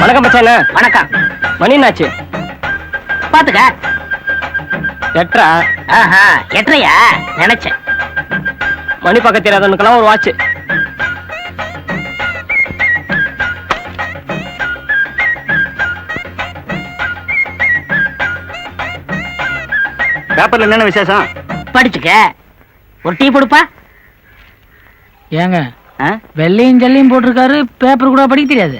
வணக்கம் பச்சான வணக்கம். மணி என்னாச்சு? பாத்துக்க எட்ரா? ஆஹா எட்டையா நினைச்சேன். மணி பக்கத்து தெரியாதவனுக்கெல்லாம் ஒரு வாட்ச். பேப்பர்ல என்னென்ன விசேஷம்? படிச்சுக்க. ஒரு டீ கொடுப்பா ஏங்க? வெள்ளையும் ஜல்லையும் போட்டிருக்காரு பேப்பர் கூட படிக்க தெரியாது.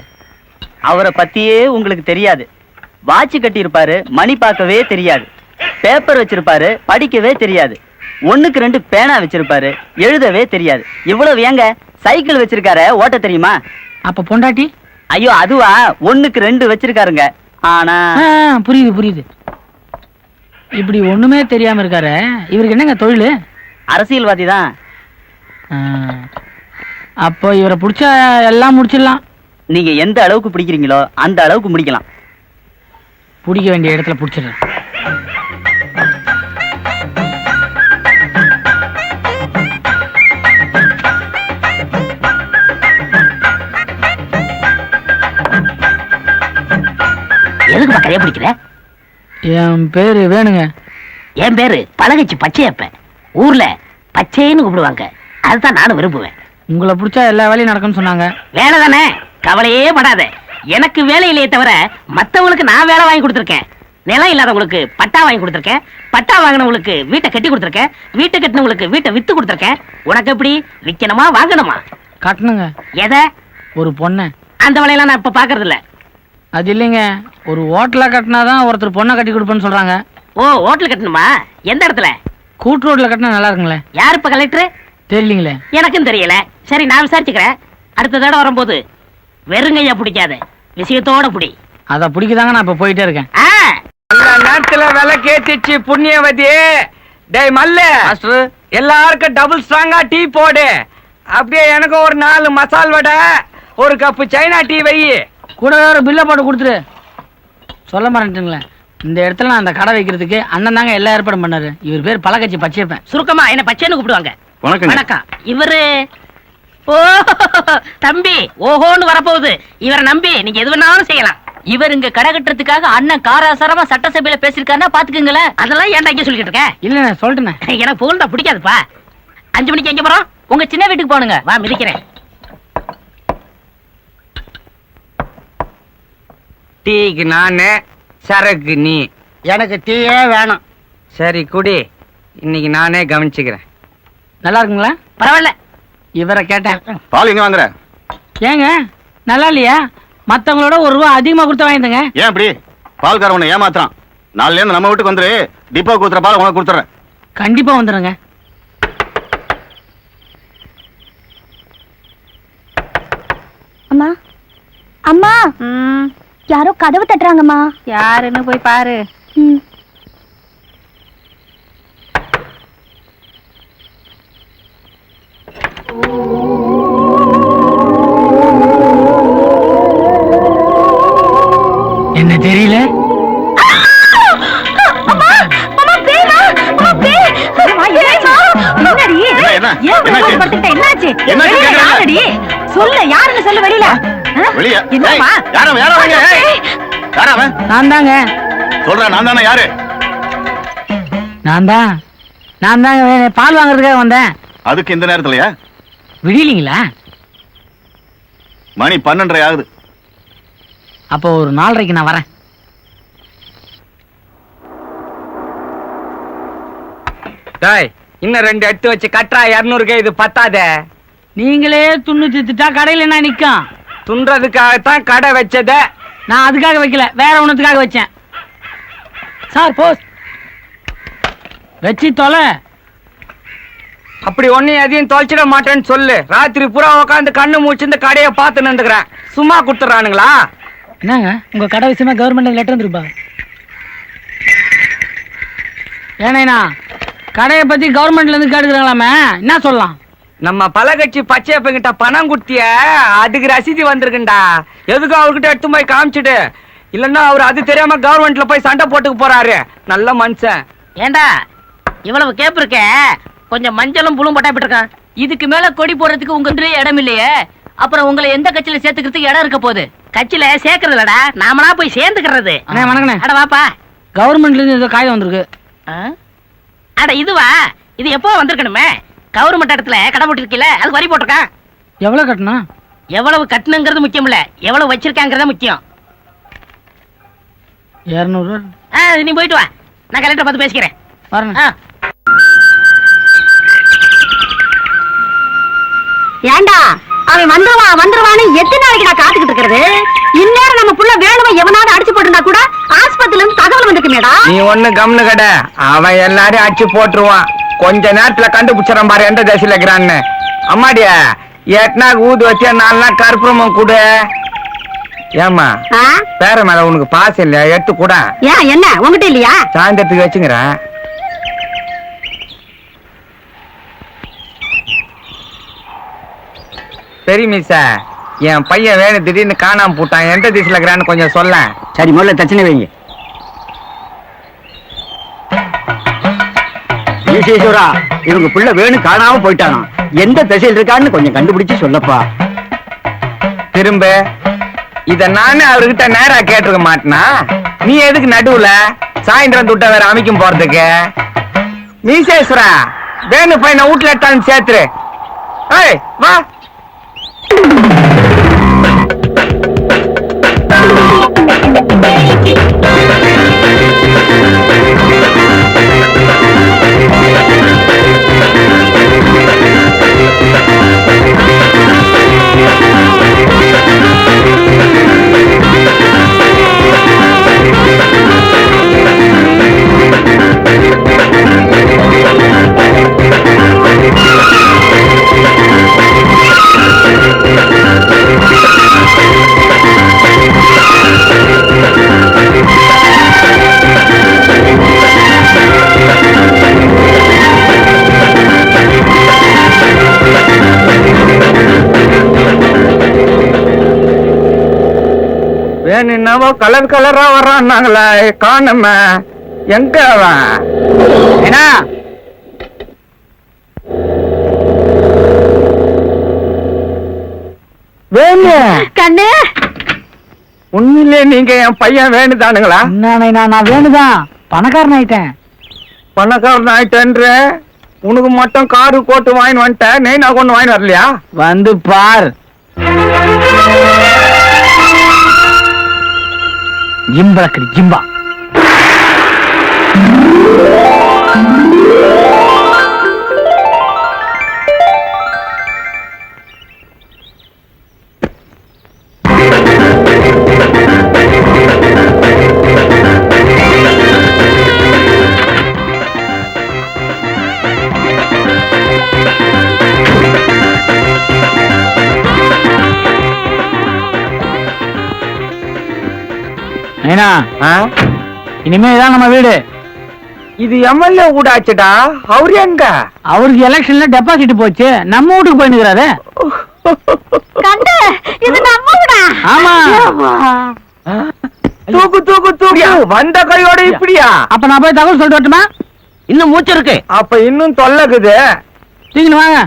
அவரை பத்தியே உங்களுக்கு தெரியாது. வாட்ச் கட்டி இருப்பாரு மணி பார்க்கவே தெரியாது. பேப்பர் வச்சிருப்பாரு படிக்கவே தெரியாது. ஒண்ணுக்கு ரெண்டு பேனா வச்சிருப்பாரு எழுதவே தெரியாது. இவ்வளவு ஏங்க சைக்கிள் வச்சிருக்காரு ஓட்ட தெரியுமா? அப்ப பொண்டாட்டி? ஐயோ அதுவா? ஒண்ணுக்கு ரெண்டு வச்சிருக்காருங்க. ஆனா புரியுது புரியுது. இப்படி ஒண்ணுமே தெரியாம இருக்காரு இவருக்கு என்னங்க தொழில்? அரசியல்வாதி தான் அப்போ இவரை பிடிச்சா எல்லாம் முடிச்சிடலாம். நீங்க எந்த அளவுக்கு பிடிக்கிறீங்களோ அந்த அளவுக்கு முடிக்கலாம். பிடிக்க வேண்டிய இடத்துல பிடிச்சிடுறேன். எதுக்கு பக்கரையே பிடிக்கிற? என் பேரு வேணுங்க. என் பேரு பழகச்சி பச்சையப்ப ஊர்ல பச்சைன்னு கூப்பிடுவாங்க. அதுதான் நானும் விரும்புவேன். உங்களை பிடிச்சா எல்லா வேலையும் நடக்கும்னு சொன்னாங்க. வேலை தானே? கவலையே படாத. எனக்கு வேலை இல்லையே தவிர மத்தவங்களுக்கு நான் வேலை வாங்கி கொடுத்துருக்கேன். நிலம் இல்லாதவங்களுக்கு பட்டா வாங்கி கொடுத்துருக்கேன். பட்டா வாங்கினவங்களுக்கு வீட்டை கட்டி கொடுத்துருக்கேன். வீட்டை கட்டினவங்களுக்கு வீட்டை வித்து கொடுத்துருக்கேன். உனக்கு எப்படி? விற்கணுமா வாங்கணுமா? கட்டணுங்க. எதை? ஒரு பொண்ணை. அந்த வேலையெல்லாம் நான் இப்ப பாக்குறது இல்ல அது இல்லைங்க. ஒரு ஹோட்டலாக கட்டினாதான் ஒருத்தர் பொண்ணை கட்டி கொடுப்பேன்னு சொல்றாங்க. ஓ ஹோட்டல் கட்டணுமா? எந்த இடத்துல? கூட்டு ரோட்ல கட்டினா நல்லா இருக்குங்களே? யார் இப்ப கலெக்டர் தெரியலீங்களே எனக்கும் தெரியல. சரி நான் விசாரிச்சுக்கிறேன். அடுத்த தடவை வரும்போது வெறுங்கையா பிடிக்காத. விஷயத்தோட பிடி. அதை பிடிக்கதாங்க நான் இப்போ போயிட்டே இருக்கேன். ஆ. நல்ல நேரத்துல விலை கேட்டுச்சு புண்ணியவதி. டேய் மல்ல. எல்லாருக்கும் டபுள் ஸ்ட்ராங்கா டீ போடு. அப்படியே எனக்கு ஒரு நாலு மசால் வடை ஒரு கப்பு சைனா டீ வை. கூடவே ஒரு பில்லை போட்டு கொடுத்துரு. சொல்ல மாட்டேங்களேன் இந்த இடத்துல நான் அந்த கடை வைக்கிறதுக்கு அண்ணன் தாங்க எல்லா ஏற்பாடும் பண்ணாரு. இவர் பேர் பழக்கட்சி பச்சையப்பேன். சுருக்கமா என்ன பச்சைன்னு கூப்பிடுவாங்க. வணக்கங்க. வணக்கம். இவரு ஓ தம்பி ஓஹோன்னு வரப்போகுது. இவரை நம்பி நீங்க எது வேணாலும் செய்யலாம். இவர் இங்க கடை கட்டுறதுக்காக அண்ணன் காராசாரமா சட்டசபையில பேசிருக்காருன்னா பாத்துக்கங்களேன். அதெல்லாம் ஏன்டா இங்க சொல்லிட்டு இருக்க? இல்ல நான் சொல்லிட்டேனே எனக்கு புகழ்ந்தா பிடிக்காதுப்பா. அஞ்சு மணிக்கு எங்க போறோம்? உங்க சின்ன வீட்டுக்கு போனுங்க வா மிதிக்கிறேன். டீக்கு நானு சரக்கு நீ. எனக்கு டீயே வேணும். சரி குடி. இன்னைக்கு நானே கவனிச்சுக்கிறேன். நல்லா இருக்குங்களா? பரவாயில்ல. இவரை கேட்டேன் பால் எங்க வாங்குற? ஏங்க நல்லா இல்லையா? மத்தவங்களோட ஒரு ரூபா அதிகமா கொடுத்து வாங்கிட்டுங்க ஏன் இப்படி? பால்கார உன்னை ஏமாத்துறான். நாலுல இருந்து நம்ம வீட்டுக்கு வந்துரு. டிப்போ கொடுத்துற பால் உனக்கு கொடுத்துறேன் கண்டிப்பா வந்துடுங்க அம்மா. அம்மா. யாரோ கதவு தட்டுறாங்கம்மா. யாருன்னு போய் பாரு. என்ன தெரியல? என்னாச்சு? சொல்லு யாருன்னு சொல்லு வெளியில? வெளிய. என்னம்மா? யாரவன்? நான் தாங்க சொல்றேன் நான் தானே யாரு? நான் தான் நான் தாங்க பால் வாங்குறதுக்காக வந்தேன். அதுக்கு இந்த நேரத்துலயா? விடியலீங்களா? மணி பன்னெண்டரை ஆகுது. அப்போ ஒரு நாலரைக்கு நான் வரேன். டேய் இன்னும் ரெண்டு எடுத்து வச்சு கட்டுறா இரநூறுக்கு இது பத்தாதே. நீங்களே துண்ணு தித்துட்டா கடையில் என்ன நிற்கும் துன்றதுக்காகத்தான் கடை வச்சதே. நான் அதுக்காக வைக்கல வேற ஒண்ணுத்துக்காக வச்சேன். Sir pose. வச்சு தொலை. அப்படி ஒன்னும் எதையும் தொலைச்சிட மாட்டேன்னு சொல்லு. ராத்திரி பூரா உட்காந்து கண்ணு மூச்சு இந்த கடையை பார்த்து நின்றுக்கிறேன். சும்மா கொடுத்துட்றானுங்களா? என்னங்க? உங்க கடை விஷயமா கவர்மெண்ட் லெட்டர் வந்துருப்பா ஏனேண்ணா கடையை பத்தி கவர்மெண்ட்ல இருந்து கேட்டுக்கிறாங்களாமே என்ன சொல்லலாம்? நம்ம பலகட்சி பச்சையப்பங்கிட்ட பணம் கொடுத்திய அதுக்கு ரசீது வந்திருக்குண்டா. எதுக்கும் அவர்கிட்ட எடுத்து போய் காமிச்சிடு இல்லன்னா அவர் அது தெரியாம கவர்மெண்ட்ல போய் சண்டை போட்டுக்க போறாரு. நல்ல மனுஷன். ஏண்டா இவ்வளவு கேப் இருக்க? கொஞ்சம் மஞ்சளும் புழும் போட்டா இருக்கான் இதுக்கு மேல கொடி போடுறதுக்கு உங்க இதுலயே இடம் இல்லையே. அப்புறம் உங்களை எந்த கட்சியில சேர்த்துக்கிறதுக்கு இடம் இருக்க போகுது? கட்சியில சேர்க்கறதுலடா நாமளா போய் சேர்ந்துக்கிறது. அண்ணே வணக்கண்ணே. அட வாப்பா. கவர்மெண்ட்ல இருந்து ஏதோ காயம் வந்திருக்கு. ஆ? அட இதுவா? இது எப்போ வந்திருக்கணுமே. கவர்மெண்ட் இடத்துல கடை போட்டிருக்கீல அது வரி போட்டிருக்கான் எவ்வளவு கட்டணும்? எவ்வளவு கட்டணுங்கிறது முக்கியம் இல்ல. எவ்வளவு வச்சிருக்காங்கிறத முக்கியம். இரநூறுவா ஆ, நீ போயிட்டு வா. நான் கலெக்டர் பார்த்து பேசிக்கிறேன். ஏண்டா அவன் வந்துருவான் வந்துருவான்னு எத்தனை நாளைக்கு நான் காத்துக்கிட்டு இருக்கிறது? இந்நேரம் நம்ம புள்ள வேணுமா எவனாவது அடிச்சு போட்டிருந்தா கூட ஆஸ்பத்திரில இருந்து தகவல் வந்துக்குமேடா. நீ ஒண்ணு கம்னு கட அவன் எல்லாரையும் அடிச்சு போட்டுருவான். கொஞ்ச நேரத்துல கண்டுபிடிச்சிடறான் பாரு எந்த தசையில இருக்கிறான்னு. அம்மாடியா எட்னா ஊது வச்சு நாலு நாள் கற்பூரமும் கொடு. ஏமா ஆ? பேர மேல உனக்கு பாசம் இல்லையா? எடுத்து கூட. ஏன் என்ன? உங்ககிட்ட இல்லையா? சாயந்தரத்துக்கு வச்சுங்கிறேன் சரி மிஸ்ஸா என் பையன் வேணும் திடீர்னு காணாம போட்டான். எந்த திசையில இருக்கிறான்னு கொஞ்சம் சொல்ல சரி முதல்ல தச்சனை வைங்க. விசேஷரா? இவங்க பிள்ளை வேணும் காணாம போயிட்டானா? எந்த திசையில் இருக்கான்னு கொஞ்சம் கண்டுபிடிச்சு சொல்லப்பா. திரும்ப இத நானே அவர்கிட்ட நேரா கேட்டிருக்க மாட்டேனா? நீ எதுக்கு நடுவுல சாயந்தரம் துட்ட வேற அமைக்கும் போறதுக்கு? மீசேஸ்வரா வேணு பையனை வீட்டுல எடுத்தாலும் சேர்த்துரு. ஏய் வா. வேணும்னாவோ கலர் கலரா வர்றான்னாங்களே காணும. எங்க அவன்? வேணு. கண்ணு. உண்மையிலே நீங்க என் பையன் வேணுதானுங்களா? என்ன நான் வேணுதான். பணக்காரன் ஆயிட்டேன். பணக்காரன் ஆயிட்டேன்ற? உனக்கு மட்டும் காரு கோட்டு வாங்கி வந்துட்டேன். நான் கொண்டு வாங்கி வரலையா? வந்து பார். ఇంబలక్కడి జింబా. இனிமே இதான் நம்ம வீடு. இது எம்எல்ஏ ஊடாச்சுடா. அவரு எங்க? அவருக்கு எலெக்ஷன்ல டெபாசிட் போச்சு. நம்ம வீட்டுக்கு இது நம்ம வீடா ஆமா. தூக்கு தூக்கு தூக்கு. வந்த கையோட இப்படியா? அப்ப நான் போய் தகவல் சொல்லிட்டு வரட்டுமா? இன்னும் மூச்சு இருக்கு. அப்ப இன்னும் தொல்லக்குது தூக்கின்னு வாங்க.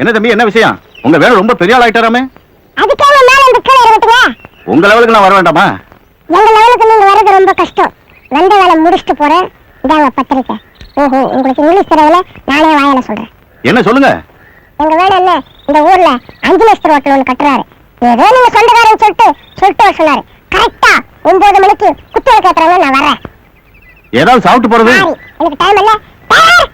என்ன தம்பி என்ன விஷயம்? உங்க வேலை ரொம்ப பெரிய ஆள் ஆயிட்டாராமே. அதுக்காக மேல இந்த கீழே இருக்கட்டுமா உங்க லெவலுக்கு நான் வர வேண்டாமா? எங்க லெவலுக்கு நீங்க வர்றது ரொம்ப கஷ்டம். வந்த வேலை முடிச்சுட்டு போறேன். இதாங்க பத்திரிக்கை. ஓஹோ உங்களுக்கு இங்கிலீஷ் தெரியல நானே வாயில சொல்றேன். என்ன சொல்லுங்க? எங்க வேலை என்ன? இந்த ஊர்ல அஞ்சு லட்சம் ஹோட்டல் ஒன்று கட்டுறாரு. ஏதோ நீங்க சொந்தக்காரன் சொல்லிட்டு சொல்லிட்டு வர சொன்னாரு. கரெக்டா ஒன்பது மணிக்கு குத்துவல் கேட்டுறாங்க நான் வரேன். ஏதாவது சாப்பிட்டு போறது? எனக்கு டைம் இல்ல. டேய்,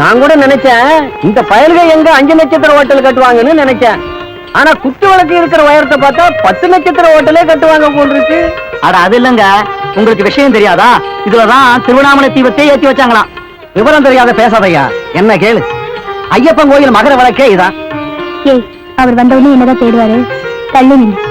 நான் கூட நினைச்சேன் இந்த பயல்கள் எங்க அஞ்சு நட்சத்திர ஹோட்டல் கட்டுவாங்கன்னு நினைச்சேன். ஆனா குத்து வழக்கு இருக்கிற உயரத்தை பார்த்தா பத்து நட்சத்திர ஹோட்டலே கட்டுவாங்க போன்றிருக்கு இருக்கு. அட அது இல்லங்க. உங்களுக்கு விஷயம் தெரியாதா? இதுலதான் திருவண்ணாமலை தீபத்தை ஏத்தி வச்சாங்களாம். விவரம் தெரியாத பேசாதையா என்ன கேளு. ஐயப்பன் கோயில் மகர வழக்கே இதான். அவர் வந்தவொடனே என்னதான் தேடுவாரு? தள்ளி நின்று.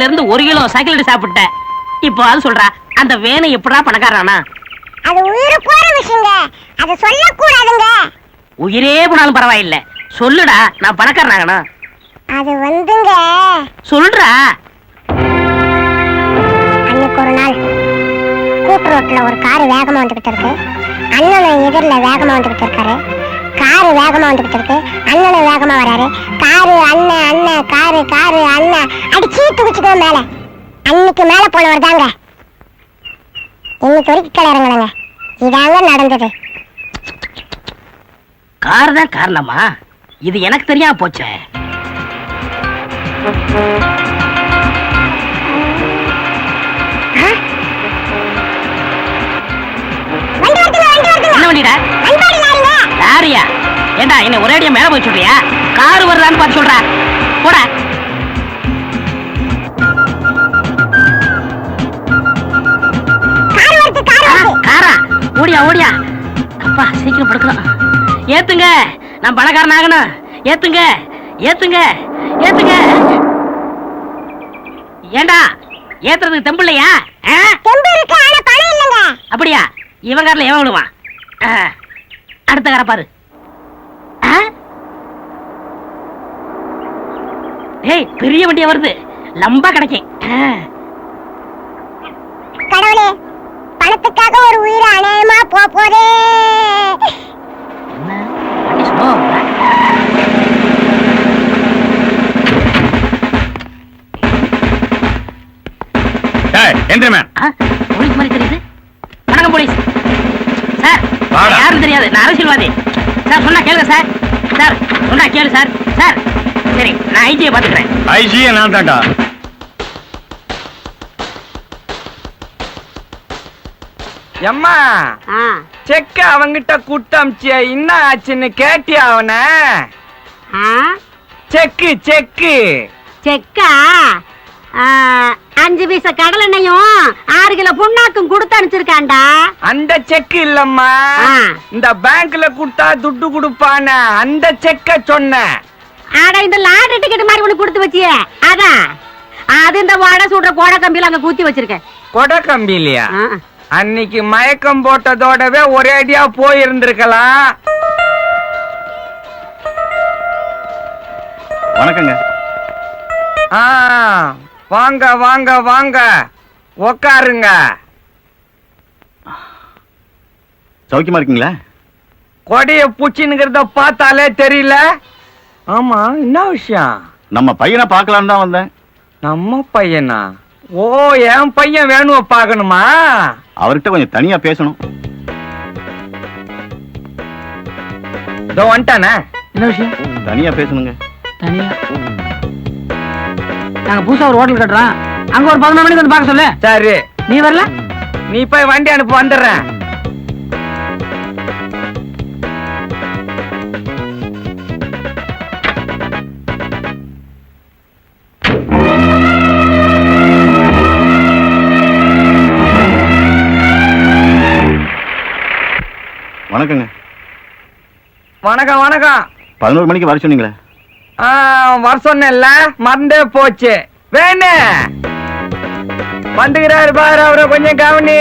காலையில இருந்து ஒரு கிலோ சைக்கிள் அடி சாப்பிட்டேன். இப்போ அது சொல்றா அந்த வேனை எப்படா பணக்காரனா? அது உயிர் போற விஷயங்க. அதை சொல்லக்கூடாதுங்க. உயிரே போனாலும் பரவாயில்ல. சொல்லுடா நான் பணக்காரனாகனா அது வந்துங்க. சொல்றா. அன்னைக்கு ஒரு நாள் கூட்டு ரோட்ல ஒரு கார் வேகமா வந்துகிட்டு இருக்கு. அண்ணனும் எதிரில் வேகமா வந்துகிட்டு இருக்காரு. காரு வேகமா வந்துகிட்டு இருக்கு அண்ணனும் வேகமா வராரு. காரு அண்ணன் அண்ணன் காரு காரு அண்ணன் அடிச்சு தூக்கிச்சுக்கோ மேல. அன்னைக்கு மேல போனவர் தாங்க. இன்னைக்கு வரைக்கும் கீழே இறங்கலைங்க இதாங்க நடந்தது. கார் தான் காரணமா? இது எனக்கு தெரியாம போச்சே. என்ன லாரிங்க லாரியா ஏண்டா என்ன ஒரே அடியா மேல போய் சொல்றியா? கார் வருதான்னு பார்த்து சொல்றா. போடா. கார் ஓடியா ஓடியா? அப்பா சீக்கிரம் படுக்கலாம். ஏத்துங்க நான் பணக்காரன் ஆகணும். ஏத்துங்க ஏத்துங்க ஏத்துங்க. ஏண்டா ஏத்துறதுக்கு தெம்பிள்ளையா ஆ? தெம்பு இருக்கு ஆனா பணம் இல்லைங்க. அப்படியா? இவன் காரில் எவன் விடுவான் அடுத்த காரை பாரு ஆ? ஏய் பெரிய வண்டியா வருது லம்பா கிடைக்கும். கடவுளே பணத்துக்காக ஒரு உயிர் அநியாயமா போ போதே? எந்திரமே போலீஸ் மாதிரி தெரியுது வணக்கம் போலீஸ். யாரும் தெரியாது. நான் அரசியல்வாதி சார் சொன்னா கேளுங்க சார். சார் சொன்னா கேளு சார். சார் சரி நான் ஐடியை பாத்துக்கிறேன் ஐஜியே நான் தான்டா. எம்மா செக்க அவங்கிட்ட குட்டமிச்சிய? என்ன ஆச்சுன்னு கேட்டியா அவன? செக்கு செக்கு. செக்கா? அஞ்சு பீச கடல் எண்ணெயும் ஆறு கிலோ புண்ணாக்கும் கொடுத்து அனுப்பிச்சிருக்காண்டா அந்த செக்கு இல்லம்மா. இந்த பேங்க்ல கொடுத்தா துட்டு கொடுப்பான அந்த செக்க சொன்னேன் ஆடா இந்த லாட்டரி டிக்கெட் மாதிரி ஒண்ணு கொடுத்து வச்சியே. அதான் அது இந்த வடை சுடுற கோடை கம்பியில அங்க குத்தி வச்சிருக்கேன் கொடை கம்பி இல்லையா ஆ. அன்னைக்கு மயக்கம் போட்டதோடவே ஒரே அடியா போயிருந்திருக்கலாம். வணக்கங்க. ஆ. வாங்க வாங்க வாங்க. உக்காருங்க. சௌக்கியமா இருக்கீங்களா? கொடைய பூச்சின்னுங்கிறத பார்த்தாலே தெரியல. ஆமா என்ன விஷயம்? நம்ம பையனை பார்க்கலான்னு தான் வந்தேன். நம்ம பையனா? ஓ என் பையன் வேணுவ பார்க்கணுமா? அவர்கிட்ட கொஞ்சம் தனியா பேசணும். இதோ வந்துட்டானே? என்ன விஷயம்? தனியா பேசணுங்க. தனியா? நாங்க புதுசா ஒரு ஹோட்டல் கட்டுறோம். அங்க ஒரு பதினொரு மணிக்கு வந்து பார்க்க சொல்லு. சரி. நீ வரல? நீ போய் வண்டி அனுப்பு வந்துடுறேன். வணக்கங்க. வணக்கம் வணக்கம். பதினோரு மணிக்கு வர சொன்னீங்களே. வர சொன்னேன்ல மறந்தே போச்சு. வேணு. வந்துகிறாரு பாரு அவரை கொஞ்சம் கவனி.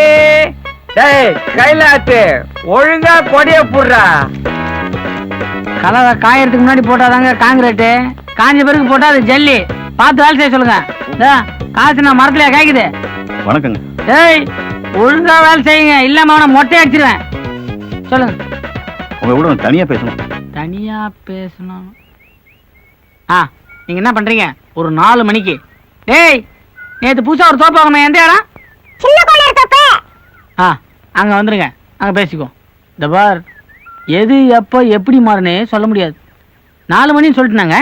டேய் கைலாத்து ஒழுங்கா கொடிய புடுறா. கலவை காயறதுக்கு முன்னாடி போட்டாதாங்க காங்கிரீட்டு. காஞ்ச பிறகு போட்டா அது ஜல்லி. பார்த்து வேலை செய்ய சொல்லுங்க. காசு நான் மரத்துலயா காய்க்குது. வணக்கங்க. ஏய் ஒழுங்கா வேலை செய்யுங்க. இல்லாம அவனை மொட்டை அடிச்சிருவேன். சொல்லுங்க. உங்க கூட தனியா பேசணும்? தனியா பேசணும். ஆ நீங்க என்ன பண்றீங்க? ஒரு நாலு மணிக்கு. டேய் நேத்து புதுசா ஒரு தோப்பு வாங்கணும் எந்த இடம்? சின்ன கோளர் தோப்பு. ஆ அங்க வந்துருங்க. அங்க பேசிக்கோ. இந்த பார் எது எப்போ எப்படி மாறுனே சொல்ல முடியாது. நாலு மணின்னு சொல்லிட்டுனாங்க.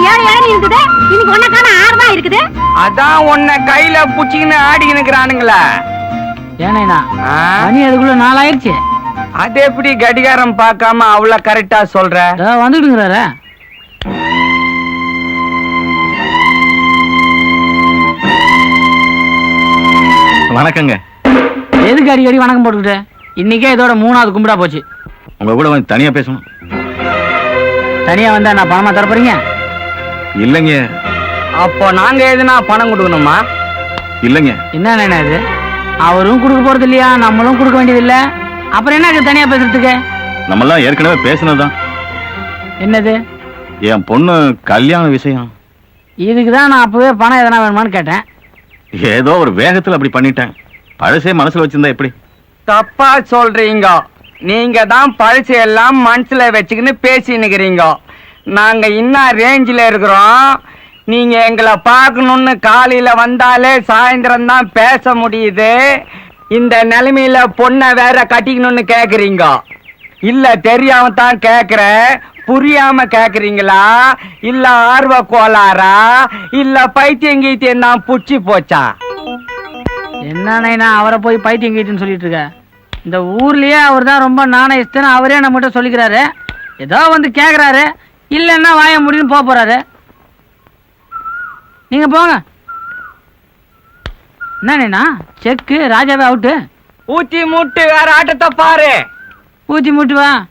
மரத்துல ஏழு இளநீ இருக்குது இன்னைக்கு ஒன்ன காண ஆறு தான் இருக்குது. அதான் உன்னை கையில புடிச்சிக்கின்னு ஆடிக்கினுக்குறானுங்களா ஏனேண்ணா ஆ? மணி அதுக்குள்ள நாலாயிருச்சு. அது எப்படி கடிகாரம் பார்க்காம அவ்வளவு கரெக்டா சொல்ற? இதோ வந்துட்டுங்கிறாரு வணக்கங்க. எதுக்கு அடிக்கடி வணக்கம் போட்டுக்கிட்டு? இன்னைக்கே இதோட மூணாவது கும்பிடா போச்சு. உங்க கூட கொஞ்சம் தனியா பேசணும். தனியா வந்தா நான் பணமா தர போறீங்க? இல்லைங்க. அப்போ நாங்க எதுனா பணம் கொடுக்கணுமா? இல்லைங்க. என்ன இது? அவரும் கொடுக்க போறது இல்லையா? நம்மளும் கொடுக்க வேண்டியது இல்ல அப்புறம் என்ன தனியா பேசுறதுக்கு? நம்மெல்லாம் ஏற்கனவே பேசினதுதான். என்னது? என் பொண்ணு கல்யாண விஷயம். இதுக்கு தான் நான் அப்பவே பணம் எதனா வேணுமான்னு கேட்டேன். ஏதோ ஒரு வேகத்துல அப்படி பண்ணிட்டேன். பழசே மனசுல வச்சிருந்தா எப்படி? தப்பா சொல்றீங்க. நீங்க தான் பழசு எல்லாம் மனசுல வச்சுக்கின்னு பேசினுக்கிறீங்க நாங்க இன்னும் ரேஞ்சில் இருக்கிறோம். நீங்க எங்களை பார்க்கணும்னு காலையில வந்தாலே சாயந்தரம் தான் பேச முடியுது. இந்த நிலைமையில பொண்ணை வேற கட்டிக்கணும்னு கேக்குறீங்க. இல்ல தெரியாம தான் கேட்குறேன் புரியாம கேக்குறீங்களா? இல்ல ஆர்வ கோளாறா? இல்ல பைத்தியம் கீத்தியம் தான் புடிச்சு போச்சா? என்ன அவரை போய் பைத்தியம் கீத்தின்னு சொல்லிட்டு இருக்க இந்த ஊர்லயே அவர் தான் ரொம்ப நாணயஸ்தன்னு அவரே நம்மகிட்ட சொல்லிக்கிறாரு. ஏதோ வந்து கேக்குறாரு. இல்லைன்னா வாய முடியும்னு போக போறாரு நீங்க போங்க. என்ன நைனா? செக்கு ராஜாவே அவுட்டு. ஊத்தி மூட்டு வேற ஆட்டத்தை பாரு. ஊத்தி மூட்டு வா.